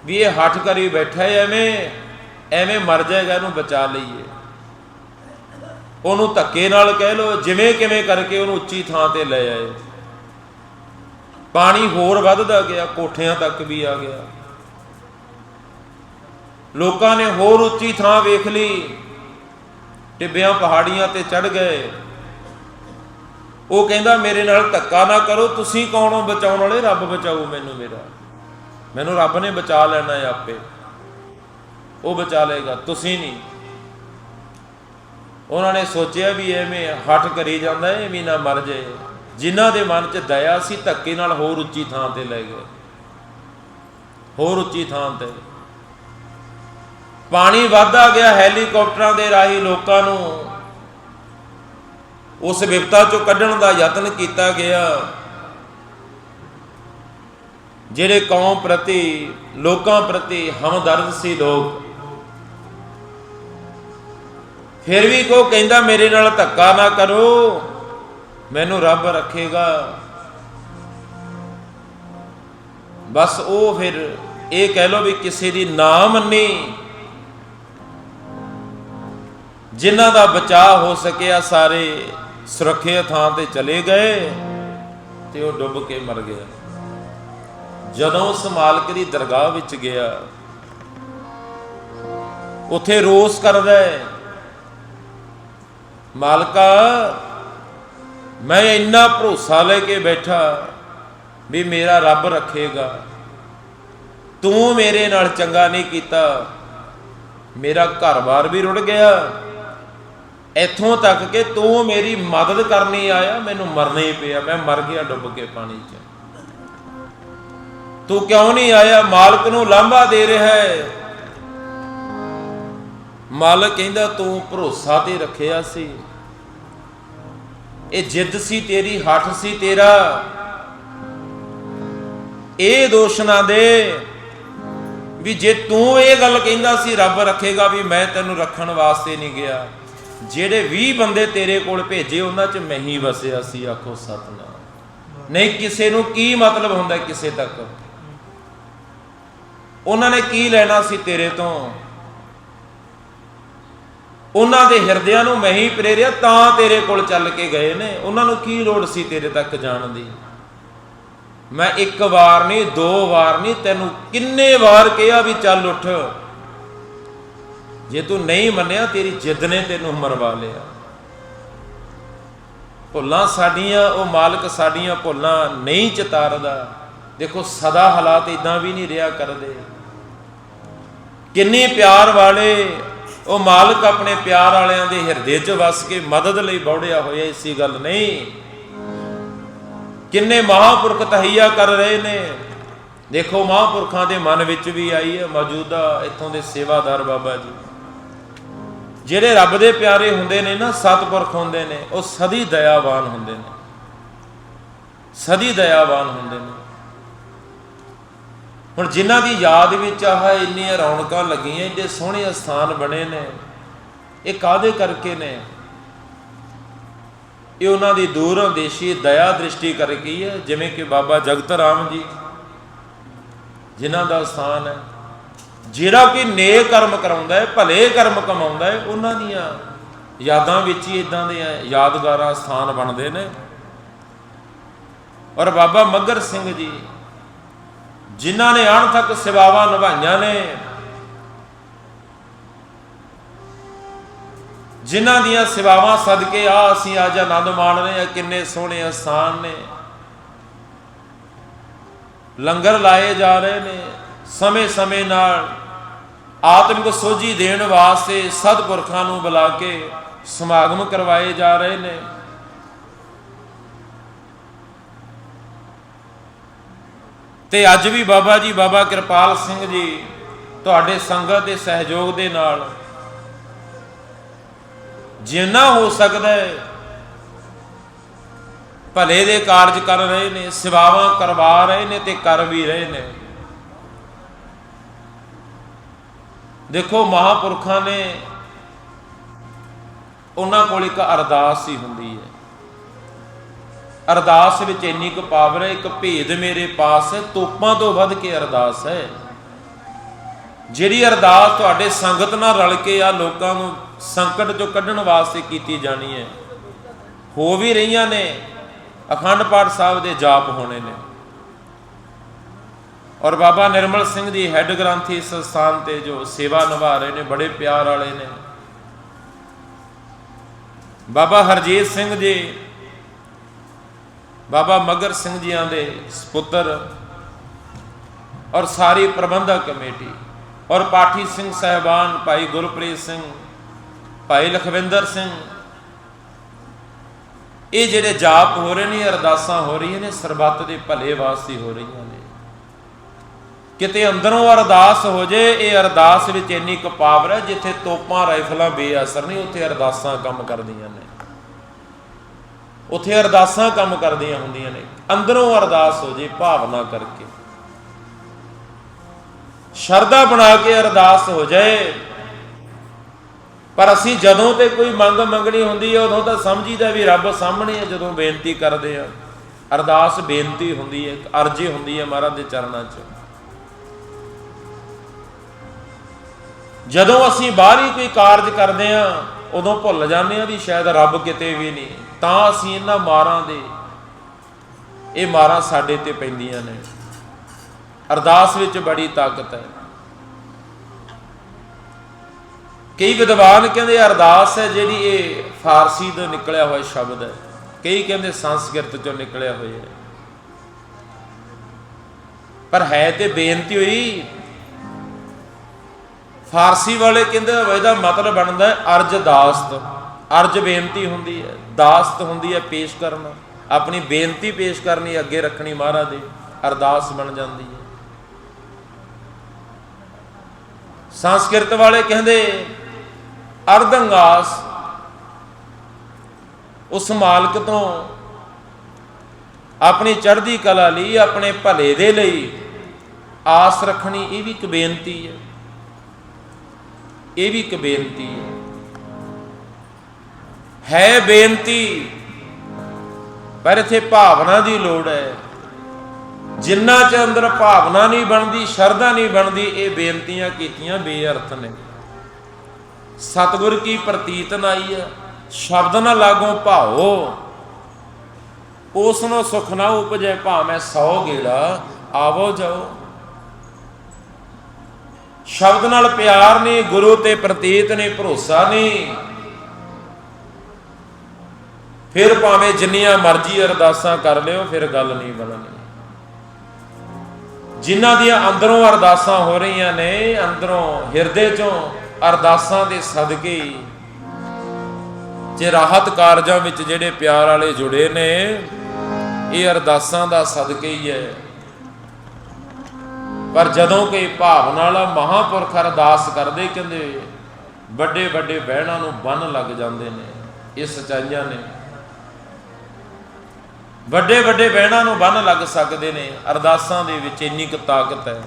[SPEAKER 1] ਵੀ ਇਹ ਹੱਠ ਕਰੀ ਬੈਠਾ ਹੈ, ਐਵੇਂ ਐਵੇਂ ਮਰ ਜਾਏਗਾ, ਇਹਨੂੰ ਬਚਾ ਲਈਏ। ਉਹਨੂੰ ਧੱਕੇ ਨਾਲ ਕਹਿ ਲੋ ਜਿਵੇਂ ਕਿਵੇਂ ਕਰਕੇ ਉਹਨੂੰ ਉੱਚੀ ਥਾਂ ਤੇ ਲੈ ਆਏ। ਪਾਣੀ ਹੋਰ ਵੱਧਦਾ ਗਿਆ, ਕੋਠਿਆਂ ਤੱਕ ਵੀ ਆ ਗਿਆ। ਲੋਕਾਂ ਨੇ ਹੋਰ ਉੱਚੀ ਥਾਂ ਵੇਖ ਲਈ। ਟਿੱਬਿਆਂ ਪਹਾੜੀਆਂ ਤੇ ਚੜ ਗਏ। ਉਹ ਕਹਿੰਦਾ, ਮੇਰੇ ਨਾਲ ਧੱਕਾ ਨਾ ਕਰੋ, ਤੁਸੀਂ ਕੌਣ ਹੋ? ਬਚਾਉਣ ਵਾਲੇ ਰੱਬ ਬਚਾਓ ਮੈਨੂੰ ਮੇਰਾ। ਮੈਨੂੰ ਰੱਬ ਨੇ ਬਚਾ ਲੈਣਾ ਹੈ ਆਪੇ। ਉਹ ਬਚਾ ਲਏਗਾ, ਤੁਸੀਂ ਨਹੀਂ। ਉਹਨਾਂ ਨੇ ਸੋਚਿਆ ਵੀ ਐਵੇਂ ਹੱਠ ਕਰੀ ਜਾਂਦਾ ਹੈ ਵੀ ਨਾ ਮਰ ਜਾਏ। ਜਿਨ੍ਹਾਂ ਦੇ ਮਨ 'ਚ ਦਇਆ ਸੀ, ਧੱਕੇ ਨਾਲ ਹੋਰ ਉੱਚੀ ਥਾਂ ਤੇ ਲੈ ਗਏ। ਹੋਰ ਉੱਚੀ ਥਾਂ ਤੇ। ਪਾਣੀ ਵੱਧਦਾ ਗਿਆ ਹੈਲੀਕਾਪਟਰਾਂ ਦੇ ਰਾਹੀਂ ਲੋਕਾਂ ਨੂੰ। ਉਸ ਵਿਪਤਾ ਚੋਂ ਕੱਢਣ ਦਾ ਯਤਨ ਕੀਤਾ ਗਿਆ। ਜਿਹੜੇ ਕੌਮ ਪ੍ਰਤੀ, ਲੋਕਾਂ ਪ੍ਰਤੀ ਹਮਦਰਦ ਸੀ ਲੋਕ, ਫਿਰ ਵੀ ਕੋ ਕਹਿੰਦਾ ਮੇਰੇ ਨਾਲ ਧੱਕਾ ਨਾ ਕਰੋ, ਮੈਨੂੰ ਰੱਬ ਰੱਖੇਗਾ। ਬਸ ਉਹ ਫਿਰ ਇਹ ਕਹਿ ਲੋ ਵੀ ਕਿਸੇ ਦੀ ਨਾ ਮੰਨੀ, ਜਿਨ੍ਹਾਂ ਦਾ ਬਚਾਅ ਹੋ ਸਕਿਆ ਸਾਰੇ ਸੁਰੱਖਿਅਤ ਥਾਂ ਤੇ ਚਲੇ ਗਏ ਤੇ ਉਹ ਡੁੱਬ ਕੇ ਮਰ ਗਿਆ। ਜਦੋਂ ਉਸ ਮਾਲਕ ਦੀ ਦਰਗਾਹ ਵਿੱਚ ਗਿਆ, ਉਥੇ ਰੋਸ ਕਰਦਾ ਹੈ, ਮਾਲਕਾ, ਮੈਂ ਇੰਨਾ ਭਰੋਸਾ ਲੈ ਕੇ ਬੈਠਾ ਵੀ ਮੇਰਾ ਰੱਬ ਰੱਖੇਗਾ। ਤੂੰ ਮੇਰੇ ਨਾਲ ਚੰਗਾ ਨਹੀਂ ਕੀਤਾ, ਮੇਰਾ ਘਰ-ਬਾਰ ਵੀ ਰੁੜ ਗਿਆ। ਇੱਥੋਂ ਤੱਕ ਕਿ ਤੂੰ ਮੇਰੀ ਮਦਦ ਕਰਨੀ ਆਇਆ, ਮੈਨੂੰ ਮਰਨਾ ਹੀ ਪਿਆ, ਮੈਂ ਮਰ ਗਿਆ ਡੁੱਬ ਕੇ ਪਾਣੀ 'ਚ। ਤੂੰ ਕਿਉਂ ਨਹੀਂ ਆਇਆ? ਮਾਲਕ ਨੂੰ ਲਾਂਭਾ ਦੇ ਰਿਹਾ ਹੈ। ਮਾਲਕ ਕਹਿੰਦਾ, ਤੂੰ ਭਰੋਸਾ ਤੇ ਰੱਖਿਆ ਸੀ। ਇਹ ਜਿੱਦ ਸੀ ਤੇਰੀ, ਹੱਠ ਸੀ ਤੇਰਾ। ਇਹ ਦੋਸ਼ ਨਾ ਦੇ ਵੀ ਜੇ ਤੂੰ ਇਹ ਗੱਲ ਕਹਿੰਦਾ ਸੀ, ਰੱਬ ਰੱਖੇਗਾ ਵੀ ਮੈਂ ਤੈਨੂੰ ਰੱਖਣ ਵਾਸਤੇ ਨਹੀਂ ਗਿਆ। ਜਿਹੜੇ 20 ਬੰਦੇ ਤੇਰੇ ਕੋਲ ਭੇਜੇ, ਉਹਨਾਂ 'ਚ ਮੈਂ ਹੀ ਵਸਿਆ ਸੀ, ਆਖੋ ਸਤਨਾਮ। ਨਹੀਂ, ਕਿਸੇ ਨੂੰ ਕੀ ਮਤਲਬ ਹੁੰਦਾ ਕਿਸੇ ਤੱਕ? ਉਹਨਾਂ ਨੇ ਕੀ ਲੈਣਾ ਸੀ ਤੇਰੇ ਤੋਂ? ਉਹਨਾਂ ਦੇ ਹਿਰਦਿਆਂ ਨੂੰ ਮੈਂ ਹੀ ਪ੍ਰੇਰਿਆ, ਤਾਂ ਤੇਰੇ ਕੋਲ ਚੱਲ ਕੇ ਗਏ ਨੇ। ਉਹਨਾਂ ਨੂੰ ਕੀ ਲੋੜ ਸੀ ਤੇਰੇ ਤੱਕ ਜਾਣ ਦੀ? ਮੈਂ ਇੱਕ ਵਾਰ ਨਹੀਂ, ਦੋ ਵਾਰ ਨਹੀਂ, ਤੈਨੂੰ ਕਿੰਨੇ ਵਾਰ ਕਿਹਾ ਵੀ ਚੱਲ ਉੱਠ। ਜੇ ਤੂੰ ਨਹੀਂ ਮੰਨਿਆ, ਤੇਰੀ ਜਿੱਦ ਨੇ ਤੈਨੂੰ ਮਰਵਾ ਲਿਆ। ਭੁੱਲਾਂ ਸਾਡੀਆਂ, ਉਹ ਮਾਲਕ ਸਾਡੀਆਂ ਭੁੱਲਾਂ ਨਹੀਂ ਚਿਤਾਰਦਾ। ਦੇਖੋ, ਸਦਾ ਹਾਲਾਤ ਇਦਾਂ ਵੀ ਨਹੀਂ ਰਿਹਾ ਕਰਦੇ। ਕਿੰਨੇ ਪਿਆਰ ਵਾਲੇ, ਉਹ ਮਾਲਕ ਆਪਣੇ ਪਿਆਰ ਵਾਲਿਆਂ ਦੇ ਹਿਰਦੇ 'ਚ ਵਸ ਕੇ ਮਦਦ ਲਈ ਬੌੜਿਆ ਹੋਇਆ, ਇਸੀ ਗੱਲ ਨਹੀਂ। ਕਿੰਨੇ ਮਹਾਪੁਰਖ ਤਹਈਆ ਕਰ ਰਹੇ ਨੇ। ਦੇਖੋ, ਮਹਾਪੁਰਖਾਂ ਦੇ ਮਨ ਵਿੱਚ ਵੀ ਆਈ ਹੈ ਮੌਜੂਦਾ ਇੱਥੋਂ ਦੇ ਸੇਵਾਦਾਰ ਬਾਬਾ ਜੀ। ਜਿਹੜੇ ਰੱਬ ਦੇ ਪਿਆਰੇ ਹੁੰਦੇ ਨੇ ਨਾ, ਸਤਪੁਰਖ ਹੁੰਦੇ ਨੇ, ਉਹ ਸਦੀ ਦਇਆਵਾਨ ਹੁੰਦੇ ਨੇ। ਸਦੀ ਦਇਆਵਾਨ ਹੁੰਦੇ ਨੇ। ਹੁਣ ਜਿਨ੍ਹਾਂ ਦੀ ਯਾਦ ਵਿੱਚ ਆਹ ਇੰਨੀਆਂ ਰੌਣਕਾਂ ਲੱਗੀਆਂ, ਇੰਨੇ ਸੋਹਣੇ ਸਥਾਨ ਬਣੇ ਨੇ, ਇਹ ਕਾਦੇ ਕਰਕੇ ਨੇ? ਇਹ ਉਹਨਾਂ ਦੀ ਦੂਰ ਅੰਦੇਸ਼ੀ ਦਇਆ ਦ੍ਰਿਸ਼ਟੀ ਕਰਕੇ ਹੈ, ਜਿਵੇਂ ਕਿ ਬਾਬਾ ਜਗਤ ਰਾਮ ਜੀ, ਜਿਨ੍ਹਾਂ ਦਾ ਸਥਾਨ ਹੈ। ਜਿਹੜਾ ਕਿ ਨੇਕ ਕਰਮ ਕਰਾਉਂਦਾ ਹੈ, ਭਲੇ ਕਰਮ ਕਮਾਉਂਦਾ ਹੈ, ਉਹਨਾਂ ਦੀਆਂ ਯਾਦਾਂ ਵਿੱਚ ਹੀ ਇਦਾਂ ਦੇ ਯਾਦਗਾਰਾਂ ਸਥਾਨ ਬਣਦੇ ਨੇ। ਔਰ ਬਾਬਾ ਮੱਗਰ ਸਿੰਘ ਜੀ, ਜਿਨ੍ਹਾਂ ਨੇ ਅਣਥੱਕ ਸੇਵਾਵਾਂ ਨਿਭਾਈਆਂ ਨੇ, ਜਿਨ੍ਹਾਂ ਦੀਆਂ ਸੇਵਾਵਾਂ ਸਦਕੇ ਆ ਅਸੀਂ ਅੱਜ ਆਨੰਦ ਮਾਣ ਰਹੇ ਆ ਕਿੰਨੇ ਸੋਹਣੇ ਸਥਾਨ ਨੇ। ਲੰਗਰ ਲਾਏ ਜਾ ਰਹੇ ਨੇ। ਸਮੇਂ-ਸਮੇਂ ਨਾਲ ਆਤਮਿਕ ਸੋਝੀ ਦੇਣ ਵਾਸਤੇ ਸਤਿਪੁਰਖਾਂ ਨੂੰ ਬੁਲਾ ਕੇ ਸਮਾਗਮ ਕਰਵਾਏ ਜਾ ਰਹੇ ਨੇ। ਤੇ ਅੱਜ ਵੀ ਬਾਬਾ ਜੀ, ਬਾਬਾ ਕਿਰਪਾਲ ਸਿੰਘ ਜੀ ਤੁਹਾਡੇ ਸੰਗਤ ਦੇ ਸਹਿਯੋਗ ਦੇ ਨਾਲ ਜਿੰਨਾ ਹੋ ਸਕਦਾ ਹੈ ਭਲੇ ਦੇ ਕਾਰਜ ਕਰ ਰਹੇ ਨੇ, ਸੇਵਾਵਾਂ ਕਰਵਾ ਰਹੇ ਨੇ ਤੇ ਕਰ ਵੀ ਰਹੇ ਨੇ। ਦੇਖੋ, ਮਹਾਪੁਰਖਾਂ ਨੇ ਉਹਨਾਂ ਕੋਲ ਇੱਕ ਅਰਦਾਸ ਹੀ ਹੁੰਦੀ ਹੈ। ਅਰਦਾਸ ਵਿੱਚ ਇੰਨੀ ਕੁ ਪਾਵਰ ਹੈ, ਇੱਕ ਭੇਦ ਮੇਰੇ ਪਾਸ ਹੈ, ਤੋਪਾਂ ਤੋਂ ਵੱਧ ਕੇ ਅਰਦਾਸ ਹੈ। ਜਿਹੜੀ ਅਰਦਾਸ ਤੁਹਾਡੇ ਸੰਗਤ ਨਾਲ ਰਲ ਕੇ ਆ, ਲੋਕਾਂ ਨੂੰ ਸੰਕਟ ਚੋਂ ਕੱਢਣ ਵਾਸਤੇ ਕੀਤੀ ਜਾਣੀ ਹੈ, ਹੋ ਵੀ ਰਹੀਆਂ ਨੇ, ਅਖੰਡ ਪਾਠ ਸਾਹਿਬ ਦੇ ਜਾਪ ਹੋਣੇ ਨੇ। ਔਰ ਬਾਬਾ ਨਿਰਮਲ ਸਿੰਘ ਜੀ ਹੈੱਡ ਗ੍ਰੰਥੀ ਇਸ ਸਥਾਨ ਤੇ ਜੋ ਸੇਵਾ ਨਿਭਾ ਰਹੇ ਨੇ, ਬੜੇ ਪਿਆਰ ਵਾਲੇ ਨੇ। ਬਾਬਾ ਹਰਜੀਤ ਸਿੰਘ ਜੀ, ਬਾਬਾ ਮਗਰ ਸਿੰਘ ਜੀਆਂ ਦੇ ਸੁਪੁੱਤਰ ਔਰ ਸਾਰੀ ਪ੍ਰਬੰਧਕ ਕਮੇਟੀ ਔਰ ਪਾਠੀ ਸਿੰਘ ਸਹਿਬਾਨ ਭਾਈ ਗੁਰਪ੍ਰੀਤ ਸਿੰਘ, ਭਾਈ ਲਖਵਿੰਦਰ ਸਿੰਘ, ਇਹ ਜਿਹੜੇ ਜਾਪ ਹੋ ਰਹੇ ਨੇ, ਅਰਦਾਸਾਂ ਹੋ ਰਹੀਆਂ ਨੇ, ਸਰਬੱਤ ਦੇ ਭਲੇ ਵਾਸਤੇ ਹੋ ਰਹੀਆਂ ਨੇ। ਕਿਤੇ ਅੰਦਰੋਂ ਅਰਦਾਸ ਹੋ ਜੇ, ਇਹ ਅਰਦਾਸ ਵਿੱਚ ਇੰਨੀ ਕੁ ਪਾਵਰ ਹੈ ਜਿੱਥੇ ਤੋਪਾਂ, ਰਾਈਫਲਾਂ ਬੇਅਸਰ ਨਹੀਂ, ਉੱਥੇ ਅਰਦਾਸਾਂ ਕੰਮ ਕਰਦੀਆਂ ਨੇ। ਉੱਥੇ ਅਰਦਾਸਾਂ ਕੰਮ ਕਰਦੀਆਂ ਹੁੰਦੀਆਂ ਨੇ। ਅੰਦਰੋਂ ਅਰਦਾਸ ਹੋ ਜੇ ਭਾਵਨਾ ਕਰਕੇ। ਸ਼ਰਧਾ ਬਣਾ ਕੇ ਅਰਦਾਸ ਹੋ ਜਾਏ। ਪਰ ਅਸੀਂ ਜਦੋਂ ਤੇ ਕੋਈ ਮੰਗ ਮੰਗਣੀ ਹੁੰਦੀ ਹੈ, ਉਦੋਂ ਤਾਂ ਸਮਝੀਦਾ ਵੀ ਰੱਬ ਸਾਹਮਣੇ ਹੈ, ਜਦੋਂ ਬੇਨਤੀ ਕਰਦੇ ਆ ਅਰਦਾਸ ਬੇਨਤੀ ਹੁੰਦੀ ਹੈ ਅਰਜ਼ੀ ਹੁੰਦੀ ਹੈ ਮਹਾਰਾਜ ਦੇ ਚਰਨਾਂ 'ਚ। ਜਦੋਂ ਅਸੀਂ ਬਾਹਰੀ ਕੋਈ ਕਾਰਜ ਕਰਦੇ ਆ ਉਦੋਂ ਭੁੱਲ ਜਾਂਦੇ ਆ ਵੀ ਸ਼ਾਇਦ ਰੱਬ ਕਿਤੇ ਵੀ ਨਹੀਂ। ਤਾਂ ਅਸੀਂ ਇਹਨਾਂ ਮਾਰਾਂ ਦੇ, ਇਹ ਮਾਰਾਂ ਸਾਡੇ ਤੇ ਪੈਂਦੀਆਂ ਨੇ। ਅਰਦਾਸ ਵਿੱਚ ਬੜੀ ਤਾਕਤ ਹੈ। ਕਈ ਵਿਦਵਾਨ ਕਹਿੰਦੇ ਅਰਦਾਸ ਹੈ ਜਿਹੜੀ ਇਹ ਫਾਰਸੀ ਤੋਂ ਨਿਕਲਿਆ ਹੋਇਆ ਸ਼ਬਦ ਹੈ। ਕਈ ਕਹਿੰਦੇ ਸੰਸਕ੍ਰਿਤ ਚੋਂ ਨਿਕਲਿਆ ਹੋਇਆ ਹੈ। ਪਰ ਹੈ ਤੇ ਬੇਨਤੀ ਹੋਈ ਫਾਰਸੀ ਵਾਲੇ ਕਹਿੰਦੇ ਇਹਦਾ ਮਤਲਬ ਬਣਦਾ ਅਰਜ ਦਾਸਤ। ਅਰਜ ਬੇਨਤੀ ਹੁੰਦੀ ਹੈ, ਦਾਸਤ ਹੁੰਦੀ ਹੈ ਪੇਸ਼ ਕਰਨਾ। ਆਪਣੀ ਬੇਨਤੀ ਪੇਸ਼ ਕਰਨੀ, ਅੱਗੇ ਰੱਖਣੀ ਮਹਾਰਾਜ ਦੇ, ਅਰਦਾਸ ਬਣ ਜਾਂਦੀ ਹੈ। ਸੰਸਕ੍ਰਿਤ ਵਾਲੇ ਕਹਿੰਦੇ, ਅਰਧੰਗਾਸ ਉਸ ਮਾਲਕ ਤੋਂ ਆਪਣੀ ਚੜ੍ਹਦੀ ਕਲਾ ਲਈ, ਆਪਣੇ ਭਲੇ ਦੇ ਲਈ ਆਸ ਰੱਖਣੀ, ਇਹ ਵੀ ਇੱਕ ਬੇਨਤੀ ਹੈ। ਇਹ ਵੀ ਇੱਕ ਬੇਨਤੀ ਹੈ। ਬੇਨਤੀ, ਪਰ ਇਥੇ ਭਾਵਨਾ ਦੀ ਲੋੜ ਹੈ। ਜਿੰਨਾ ਚ ਅੰਦਰ ਭਾਵਨਾ ਨਹੀਂ ਬਣਦੀ, ਸ਼ਰਧਾ ਨਹੀਂ ਬਣਦੀ, ਇਹ ਬੇਨਤੀਆਂ ਕੀਤੀਆਂ ਬੇਅਰਥ ਨੇ। ਸਤਿਗੁਰ ਕੀ ਪ੍ਰਤੀਤ ਨਾਈ ਹੈ, ਸ਼ਬਦ ਨਾ ਲਾਗੋ ਭਾਓ। ਉਸ ਨੂੰ ਸੁਖ ਨਾ ਉਪਜੈ, ਭਾਵੇਂ 100 ਗੇੜਾ ਆਵੋ ਜਾਓ। ਸ਼ਬਦ ਨਾਲ ਪਿਆਰ ਨਹੀਂ, ਗੁਰੂ ਤੇ ਪ੍ਰਤੀਤ ਨੇ ਭਰੋਸਾ ਨਹੀਂ। ਫਿਰ ਭਾਵੇਂ ਜਿੰਨੀਆਂ ਮਰਜ਼ੀ ਅਰਦਾਸਾਂ ਕਰ ਲਿਓ, ਫਿਰ ਗੱਲ ਨਹੀਂ ਬਣਨੀ। ਜਿਨ੍ਹਾਂ ਦੀਆਂ ਅੰਦਰੋਂ ਅਰਦਾਸਾਂ ਹੋ ਰਹੀਆਂ ਨੇ, ਅੰਦਰੋਂ ਹਿਰਦੇ ਚੋਂ ਅਰਦਾਸਾਂ ਦੇ ਸਦਕੇ ਜੇ ਰਾਹਤ ਕਾਰਜਾਂ ਵਿੱਚ ਜਿਹੜੇ ਪਿਆਰ ਵਾਲੇ ਜੁੜੇ ਨੇ, ਇਹ ਅਰਦਾਸਾਂ ਦਾ ਸਦਕੇ ਹੀ ਹੈ। ਪਰ ਜਦੋਂ ਕੋਈ ਭਾਵਨਾ ਵਾਲਾ ਮਹਾਪੁਰਖ ਅਰਦਾਸ ਕਰਦੇ, ਕਹਿੰਦੇ ਵੱਡੇ ਵੱਡੇ ਬਹਿਣਾਂ ਨੂੰ ਬੰਨ ਲੱਗ ਜਾਂਦੇ ਨੇ, ਇਹ ਸਚਾਈਆਂ ਨੇ। ਵੱਡੇ ਵੱਡੇ ਬਹਿਣਾਂ ਨੂੰ ਬੰਨ ਲੱਗ ਸਕਦੇ ਨੇ, ਅਰਦਾਸਾਂ ਦੇ ਵਿੱਚ ਇੰਨੀ ਕੁ ਤਾਕਤ ਹੈ।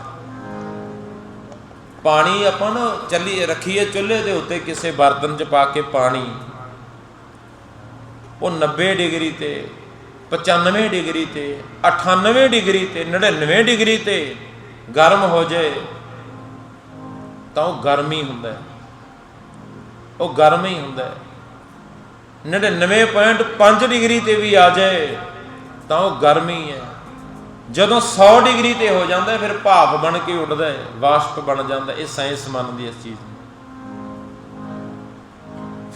[SPEAKER 1] ਪਾਣੀ ਆਪਾਂ ਨਾ ਚੱਲੀ, ਰੱਖੀਏ ਚੁੱਲ੍ਹੇ ਦੇ ਉੱਤੇ ਕਿਸੇ ਬਰਤਨ 'ਚ ਪਾ ਕੇ ਪਾਣੀ। ਉਹ 90 ਡਿਗਰੀ ਤੇ 95 ਡਿਗਰੀ ਤੇ 98 ਡਿਗਰੀ ਤੇ 99 ਡਿਗਰੀ ਤੇ ਗਰਮ ਹੋ ਜਾਏ ਤਾਂ ਉਹ ਗਰਮੀ ਹੁੰਦਾ ਉਹ ਗਰਮ ਹੀ ਹੁੰਦਾ ਹੈ। 99.5 ਡਿਗਰੀ ਤੇ ਵੀ ਆ ਜਾਏ, ਤਾਂ ਉਹ ਗਰਮ ਹੀ ਹੈ। ਜਦੋਂ 100 ਡਿਗਰੀ ਤੇ ਹੋ ਜਾਂਦਾ, ਫਿਰ ਭਾਪ ਬਣ ਕੇ ਉੱਡਦਾ ਹੈ, ਵਾਸ਼ਪ ਬਣ ਜਾਂਦਾ, ਇਹ ਸਾਇੰਸ ਮੰਨਦੀ ਇਸ ਚੀਜ਼ ਨੂੰ।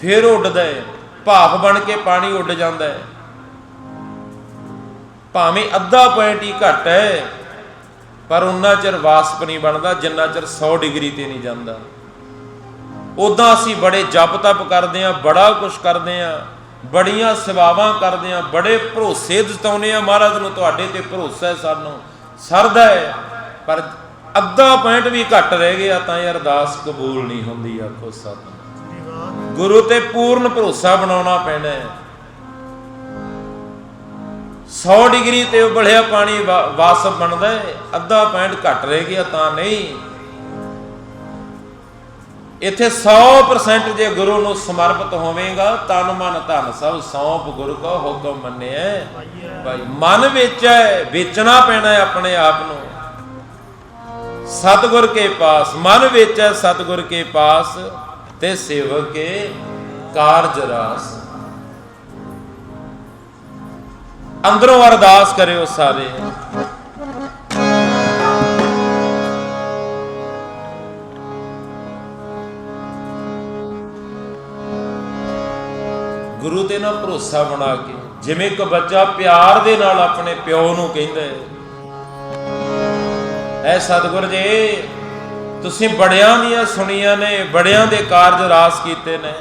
[SPEAKER 1] ਫਿਰ ਉੱਡਦਾ ਹੈ ਭਾਪ ਬਣ ਕੇ ਪਾਣੀ ਉੱਡ ਜਾਂਦਾ ਹੈ। ਭਾਵੇਂ ਅੱਧਾ ਪੁਆਇੰਟ ਹੀ ਘੱਟ ਹੈ ਪਰ ਉਨਾ ਚਿਰ ਵਾਸਪ ਨਹੀਂ ਬਣਦਾ, ਜਿੰਨਾ ਚਿਰ 100 ਡਿਗਰੀ ਤੇ ਨਹੀਂ ਜਾਂਦਾ। ਉਦਾਂ ਅਸੀਂ ਬੜੇ ਜਪ ਤਪ ਕਰਦੇ ਆਂ ਬੜਾ ਕੁਝ ਕਰਦੇ ਆਂ ਬੜੀਆਂ ਸੇਵਾਵਾਂ ਕਰਦੇ ਆਂ ਬੜੇ ਭਰੋਸੇ ਜਤਾਉਨੇ ਆ ਮਹਾਰਾਜ ਨੂੰ, ਤੁਹਾਡੇ ਤੇ ਭਰੋਸਾ ਹੈ ਸਾਨੂੰ, ਸਰਦਾ ਹੈ। ਪਰ ਅੱਧਾ ਪੁਆਇੰਟ ਵੀ ਘੱਟ ਰਹਿ ਗਿਆ ਤਾਂ ਇਹ ਅਰਦਾਸ ਕਬੂਲ ਨਹੀਂ ਹੁੰਦੀ, ਆਖੋ ਸਤਿ ਗੁਰੂ ਤੇ ਪੂਰਨ ਭਰੋਸਾ ਬਣਾਉਣਾ ਪੈਣਾ ਹੈ। 100 ਡਿਗਰੀ ਤੇ ਉਬਲਿਆ ਪਾਣੀ ਵਾਸਪ ਬਣਦਾ ਹੈ ਅੱਧਾ ਪੁਆਇੰਟ ਘੱਟ ਰਹਿ ਗਿਆ ਤਾਂ ਨਹੀਂ। ਇੱਥੇ 100% ਜੇ ਗੁਰੂ ਨੂੰ ਸਮਰਪਿਤ ਹੋਵੇਗਾ, ਤਨ ਮਨ ਧਨ ਸਭ ਸੌਂਪ ਗੁਰੂ ਕੋ ਹੁਕਮ ਮੰਨਿਆ ਭਾਈ, ਮਨ ਵਿੱਚ ਹੈ ਵੇਚਣਾ ਪੈਣਾ ਹੈ ਆਪਣੇ ਆਪ ਨੂੰ। ਸਤਿਗੁਰ ਕੇ ਪਾਸ, ਮਨ ਵਿੱਚ ਹੈ ਸਤਿਗੁਰ ਕੇ ਪਾਸ ਤੇ ਸੇਵਕ ਕੇ ਕਾਰਜ ਰਾਸ। ਅੰਦਰੋਂ ਅਰਦਾਸ ਕਰਿਓ ਸਾਰੇ। ਗੁਰੂ ਤੇ ਨਾ ਭਰੋਸਾ ਬਣਾ ਕੇ, ਜਿਵੇਂ ਇੱਕ ਬੱਚਾ ਪਿਆਰ ਦੇ ਨਾਲ ਆਪਣੇ ਪਿਓ ਨੂੰ ਕਹਿੰਦਾ ਹੈ, ਐ ਸਤਿਗੁਰ ਜੀ, ਤੁਸੀਂ ਬੜਿਆਂ ਦੀਆਂ ਸੁਣੀਆਂ ਨੇ, ਬੜਿਆਂ ਦੇ ਕਾਰਜ ਰਾਸ ਕੀਤੇ ਨੇ।